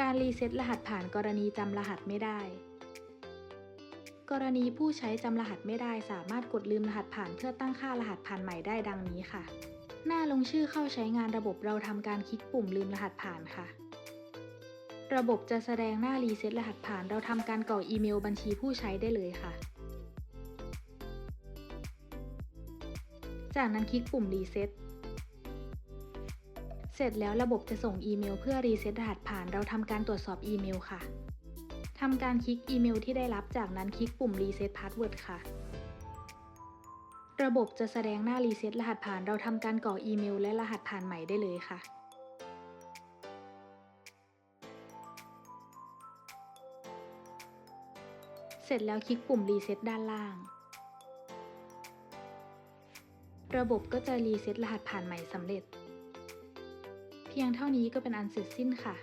การรีเซ็ตรหัสผ่านกรณีจำรหัสไม่ได้ กรณีผู้ใช้จำรหัสไม่ได้สามารถกดลืมรหัสผ่านเพื่อตั้งค่ารหัสผ่านใหม่ได้ดังนี้ค่ะ หน้าลงชื่อเข้าใช้งานระบบเราทำการคลิกปุ่มลืมรหัสผ่านค่ะ ระบบจะแสดงหน้ารีเซ็ตรหัสผ่านเราทำการกรอกอีเมลบัญชีผู้ใช้ได้เลยค่ะ จากนั้นคลิกปุ่มรีเซ็ต เสร็จแล้วระบบจะส่งอีเมลเพื่อรีเซ็ตรหัสผ่าน เราทำการตรวจสอบอีเมลค่ะทำการคลิกอีเมลที่ได้รับจากนั้นคลิกปุ่มรีเซ็ตพาสเวิร์ดค่ะ ระบบจะแสดงหน้ารีเซ็ตรหัสผ่าน เราทำการกรอกอีเมลและรหัสผ่านใหม่ได้เลยค่ะเสร็จแล้วคลิกปุ่มรีเซ็ตด้านล่าง ระบบก็จะรีเซ็ตรหัสผ่านใหม่สำเร็จ พียงเท่านี้ก็เป็นอันเสร็จสิ้นค่ะ